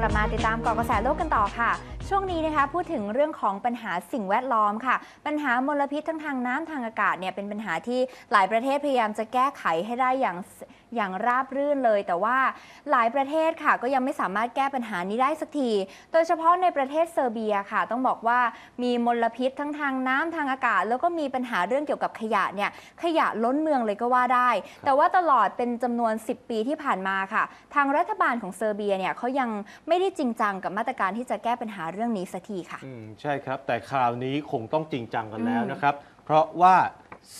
กลับมาติดตามเกาะกระแสโลกกันต่อค่ะ ช่วงนี้นะคะพูดถึงเรื่องของปัญหาสิ่งแวดล้อมค่ะ ปัญหามลพิษทั้งทางน้ำทางอากาศเนี่ยเป็นปัญหาที่หลายประเทศพยายามจะแก้ไขให้ได้อย่างอย่างราบรื่นเลย แต่ว่าหลายประเทศค่ะก็ยังไม่สามารถแก้ปัญหานี้ได้สักที โดยเฉพาะในประเทศเซอร์เบียค่ะ ต้องบอกว่ามีมลพิษทั้งทางน้ำทางอากาศ แล้วก็มีปัญหาเรื่องเกี่ยวกับขยะเนี่ยขยะล้นเมืองเลยก็ว่าได้ แต่ว่าตลอดเป็นจำนวน 10 ปีที่ผ่านมาค่ะ ทางรัฐบาลของเซอร์เบียเนี่ยเขายังไม่ได้จริงจังกับมาตรการที่จะแก้ปัญหาเรื่องนี้สักทีค่ะ อืมใช่ครับ แต่คราวนี้คงต้องจริงจังกันแล้วอืมนะครับ เพราะว่า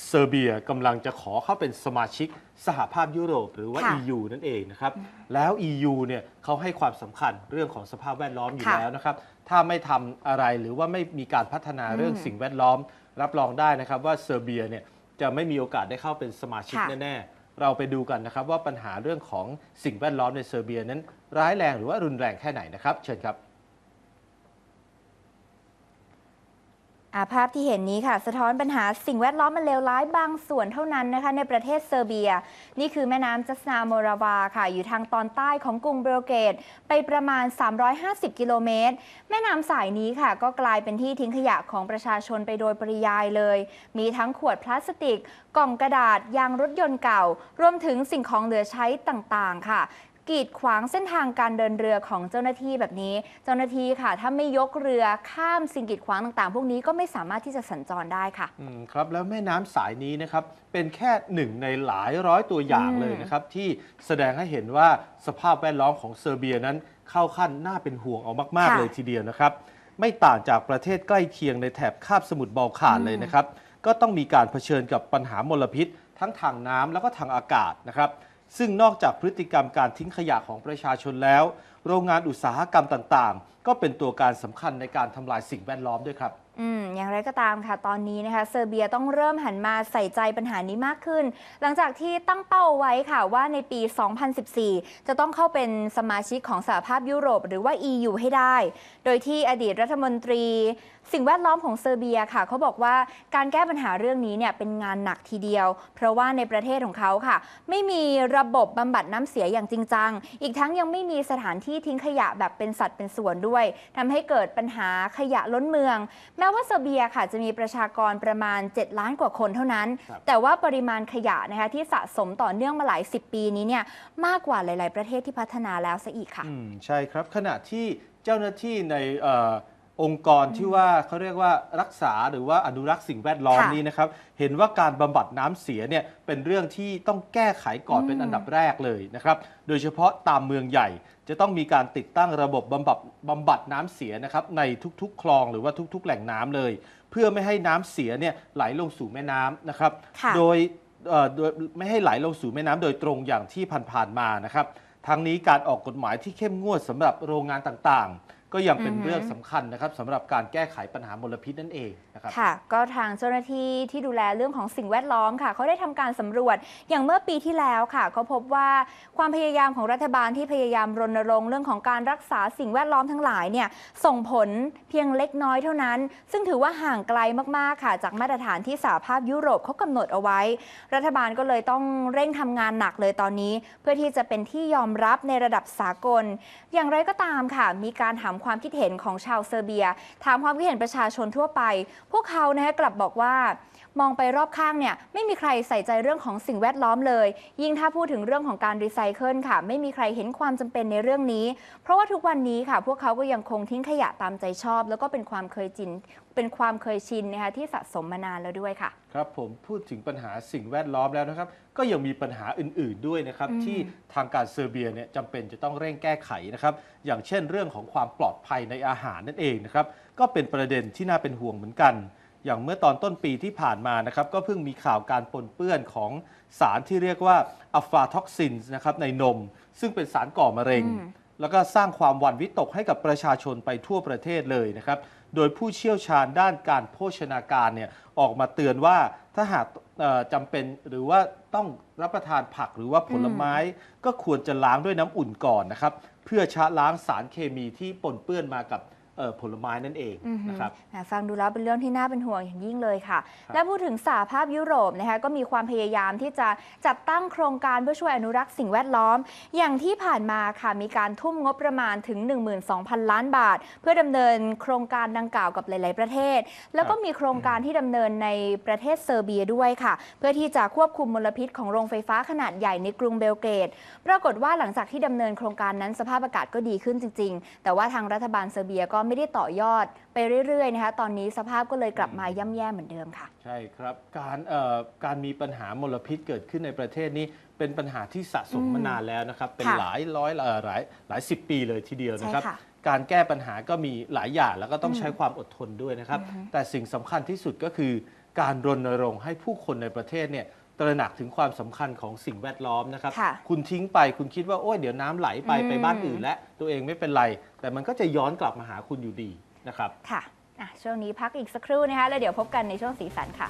เซอร์เบียกำลังจะขอเข้าเป็นสมาชิกสหภาพยุโรปหรือว่า ค่ะ EU นั่นเองนะครับ แล้ว EU เนี่ยเขาให้ความสำคัญเรื่องของสภาพแวดล้อมอยู่ค่ะแล้วนะครับ ถ้าไม่ทำอะไรหรือว่าไม่มีการพัฒนาเรื่องอืมสิ่งแวดล้อม รับรองได้นะครับว่าเซอร์เบียเนี่ยจะไม่มีโอกาสได้เข้าเป็นสมาชิกค่ะ แน่ๆ เราไปดูกันนะครับว่าปัญหาเรื่องของสิ่งแวดล้อมในเซอร์เบียนั้นร้ายแรงหรือว่ารุนแรงแค่ไหนนะครับ เชิญครับ อาภาพที่เห็นนี้ค่ะ สะท้อนปัญหาสิ่งแวดล้อมมันเลวร้ายบางส่วนเท่านั้นนะคะ ในประเทศเซอร์เบีย นี่คือแม่น้ำจัสนาโมราวาค่ะ อยู่ทางตอนใต้ของกรุงเบลเกต ไปประมาณ 350 กิโลเมตร แม่น้ำสายนี้ค่ะ ก็กลายเป็นที่ทิ้งขยะของประชาชนไปโดยปริยายเลย มีทั้งขวดพลาสติก กล่องกระดาษยางรถยนต์เก่า รวมถึงสิ่งของเหลือใช้ต่างๆ ค่ะ กีดขวางเส้นทางการเดินเรือของเจ้าหน้าที่แบบนี้ เจ้าหน้าที่ค่ะ ถ้าไม่ยกเรือข้ามสิ่งกีดขวางต่างๆ พวกนี้ก็ไม่สามารถที่จะสัญจรได้ค่ะอืมครับแล้วแม่น้ำสายนี้นะครับเป็นแค่หนึ่งในหลายร้อยตัวอย่างอืมเลยนะครับที่แสดงให้เห็นว่าสภาพแวดล้อมของเซอร์เบียนั้นเข้าขั้นน่าเป็นห่วงเอามาก ๆ เลยทีเดียวนะครับไม่ต่างจากประเทศใกล้เคียงในแถบคาบสมุทรบอลข่านเลยนะครับ ก็ต้องมีการเผชิญกับปัญหามลพิษ ทั้งทางน้ำแล้วก็ทางอากาศนะครับ ซึ่งนอกจากพฤติกรรมการทิ้งขยะของประชาชนแล้ว โรงงานอุตสาหกรรมต่างๆ ก็เป็นตัวการสำคัญในการทำลายสิ่งแวดล้อมด้วยครับอืมอย่างไรก็ตามค่ะ ตอนนี้นะคะเซอร์เบียต้องเริ่มหันมาใส่ใจปัญหานี้มากขึ้น หลังจากที่ตั้งเป้าไว้ค่ะว่าในปี 2014 จะต้องเข้าเป็นสมาชิกของสหภาพยุโรป หรือว่า EU ให้ได้ โดยที่อดีตรัฐมนตรี สิ่งแวดล้อมของเซอร์เบียค่ะ เขาบอกว่าการแก้ปัญหาเรื่องนี้เนี่ยเป็นงานหนักทีเดียว เพราะว่าในประเทศของเขาค่ะ ไม่มีระบบบำบัดน้ำเสียอย่างจริงจัง อีกทั้งยังไม่มีสถานที่ทิ้งขยะแบบเป็นสัดเป็นส่วนด้วยทำให้เกิดปัญหาขยะล้นเมือง แม้ว่าเซอร์เบียค่ะจะมีประชากรประมาณ 7 ล้านกว่าคนเท่านั้นครับแต่ว่าปริมาณขยะนะคะที่สะสมต่อเนื่องมาหลาย 10 ปีนี้เนี่ยมากกว่าหลาย ๆ ประเทศที่พัฒนาแล้วซะอีกค่ะอืมใช่ครับขณะที่เจ้าหน้าที่ในเออ องค์กรที่ว่าเขาเรียกว่ารักษาหรือว่าอนุรักษ์สิ่งแวดล้อมค่ะนี้นะครับ เห็นว่าการบำบัดน้ำเสียเนี่ยเป็นเรื่องที่ต้องแก้ไขก่อนอืม เป็นอันดับแรกเลยนะครับ โดยเฉพาะตามเมืองใหญ่ จะต้องมีการติดตั้งระบบบำบัดบำบัดน้ำเสียนะครับในทุกๆ คลองหรือว่าทุก ๆ แหล่งน้ำเลย เพื่อไม่ให้น้ำเสียเนี่ยไหลลงสู่แม่น้ำนะครับ ค่ะ โดยเอ่อโดยไม่ให้ไหลลงสู่แม่น้ำโดยตรงอย่างที่ผ่านๆมานะครับ ทั้งนี้การออกกฎหมายที่เข้มงวดสำหรับโรงงานต่างๆ ก็ยังเป็นอือฮึเรื่องสำคัญนะครับสำหรับการแก้ไขปัญหามลพิษนั่นเองนะครับค่ะ ก็ทางเจ้าหน้าที่ที่ดูแลเรื่องของสิ่งแวดล้อมค่ะเขาได้ทำการสำรวจอย่างเมื่อปีที่แล้วค่ะเขาพบว่าความพยายามของรัฐบาลที่พยายามรณรงค์เรื่องของการรักษาสิ่งแวดล้อมทั้งหลายเนี่ยส่งผลเพียงเล็กน้อยเท่านั้น ซึ่งถือว่าห่างไกลมากๆค่ะ จากมาตรฐานที่สหภาพยุโรปเขากำหนดเอาไว้ รัฐบาลก็เลยต้องเร่งทำงานหนักเลยตอนนี้ เพื่อที่จะเป็นที่ยอมรับในระดับสากล อย่างไรก็ตามค่ะ มีการถามความคิดเห็นของชาวเซอร์เบีย ถามความคิดเห็นประชาชนทั่วไป พวกเขานะฮะกลับบอกว่า มองไปรอบข้างเนี่ยไม่มีใครใส่ใจเรื่องของสิ่งแวดล้อมเลย ยิ่งถ้าพูดถึงเรื่องของการรีไซเคิลค่ะ ไม่มีใครเห็นความจำเป็นในเรื่องนี้ เพราะว่าทุกวันนี้ค่ะ พวกเขาก็ยังคงทิ้งขยะตามใจชอบ แล้วก็เป็นความเคยจินเป็นความเคยชินนะคะที่สะสมมานานแล้วด้วยค่ะ ครับผมพูดถึงปัญหาสิ่งแวดล้อมแล้วนะครับ ก็ยังมีปัญหาอื่น ๆด้วยนะครับอืมที่ทางการเซอร์เบียเนี่ยจำเป็นจะต้องเร่งแก้ไขนะครับ อย่างเช่นเรื่องของความปลอดภัยในอาหารนั่นเองนะครับก็เป็นประเด็นที่น่าเป็นห่วงเหมือนกัน อย่างเมื่อตอนต้นปีที่ผ่านมานะครับก็เพิ่งมีข่าวการปนเปื้อนของสารที่เรียกว่าอัฟลาท็อกซินนะครับในนม ซึ่งเป็นสารก่อมะเร็งอืมแล้วก็สร้างความหวั่นวิตกให้กับประชาชนไปทั่วประเทศเลยนะครับโดยผู้เชี่ยวชาญด้านการโภชนาการเนี่ยออกมาเตือนว่าถ้าหากเอ่อจำเป็นหรือว่าต้องรับประทานผักหรือว่าผลไม้ ก็ควรจะล้างด้วยน้ำอุ่นก่อนนะครับ เพื่อชะล้างสารเคมีที่ปนเปื้อนมากับเอ่อ ผลไม้นั่นเองอือหือนะครับแหมฟังดูแล้วเป็นเรื่องที่น่าเป็นห่วงอย่างยิ่งเลยค่ะครับและพูดถึงสหภาพยุโรปนะคะก็มีความพยายามที่จะจัดตั้งโครงการเพื่อช่วยอนุรักษ์สิ่งแวดล้อม อย่างที่ผ่านมาค่ะมีการทุ่มงบประมาณถึง 12,000 ล้านบาท เพื่อดำเนินโครงการดังกล่าวกับหลาย ๆ ประเทศ แล้วก็มีโครงการที่ดำเนินในประเทศเซอร์เบียด้วยค่ะ เพื่อที่จะควบคุมมลพิษของโรงไฟฟ้าขนาดใหญ่ในกรุงเบลเกรด ปรากฏว่าหลังจากที่ดำเนินโครงการนั้นสภาพอากาศก็ดีขึ้นจริง ๆ แต่ว่าทางรัฐบาลเซอร์เบียก็ไม่ได้ต่อยอดไปเรื่อยๆนะคะตอนนี้สภาพก็เลยกลับมาย่ำแย่เหมือนเดิมค่ะ ใช่ครับการเอ่อการมีปัญหามลพิษเกิดขึ้นในประเทศนี้เป็นปัญหาที่สะสมอืมมานานแล้วนะครับ เป็นค่ะหลายร้อยเอ่อหลายหลายสิบปีเลยทีเดียวนะครับ ใช่ค่ะการแก้ปัญหาก็มีหลายอย่างแล้วก็ต้องอืมใช้ความอดทนด้วยนะครับอือฮึแต่สิ่งสำคัญที่สุดก็คือ การรณรงค์ให้ผู้คนในประเทศเนี่ย ตระหนักถึงความสำคัญของสิ่งแวดล้อมนะครับค่ะคุณทิ้งไปคุณคิดว่าโอ้ยเดี๋ยวน้ำไหลไปอืมไปบ้านอื่นและตัวเองไม่เป็นไร แต่มันก็จะย้อนกลับมาหาคุณอยู่ดีนะครับ ค่ะอะช่วงนี้พักอีกสักครู่นะคะแล้วเดี๋ยวพบกันในช่วงสีสันค่ะ